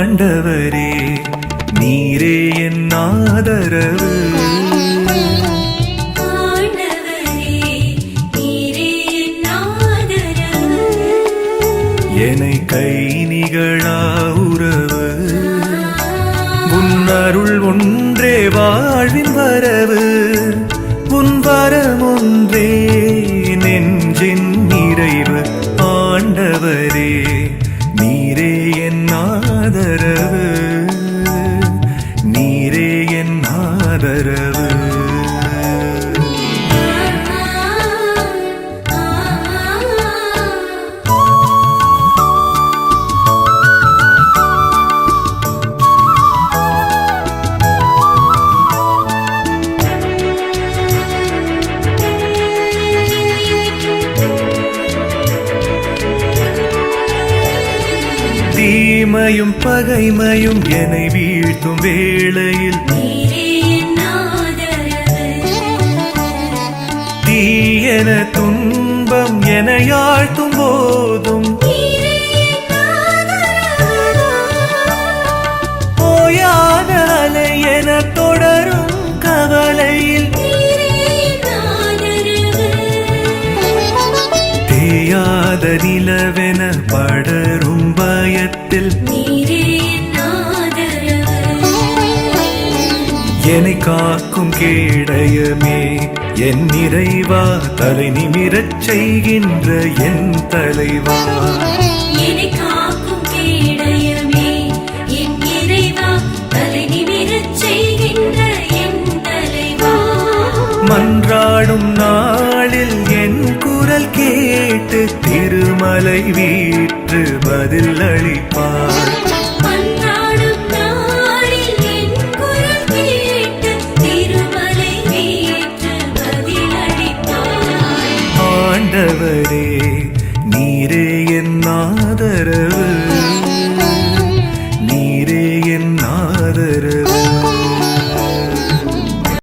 ஆண்டவரே நீரே என் ஆதரவு. என்னை கை நிகழா உறவு. உன் அருள் ஒன்றே வாழ்வின் வரவு. உன் வரம் ஒன்றே ஆதரவு தீமையும் பகைமையும் என்னை வீழ்த்தும் வேளையில். தீயன துன்பம் என யாழ்த்தும் போதும். என் ஓயாத அலை என தொடரும் கவலையில். என் தேயாத நிலவென படரும் பயத்தில். என் என்னை காக்கும் கேடயமே. என் நிறைவா தலை நிமிரச் செய்கின்ற என் தலைவா? மன்றாடும் நாளில் என் குரல் கேட்டு திருமலை வீற்று பதில் அளிப்பார் ஆண்டவரே நீரே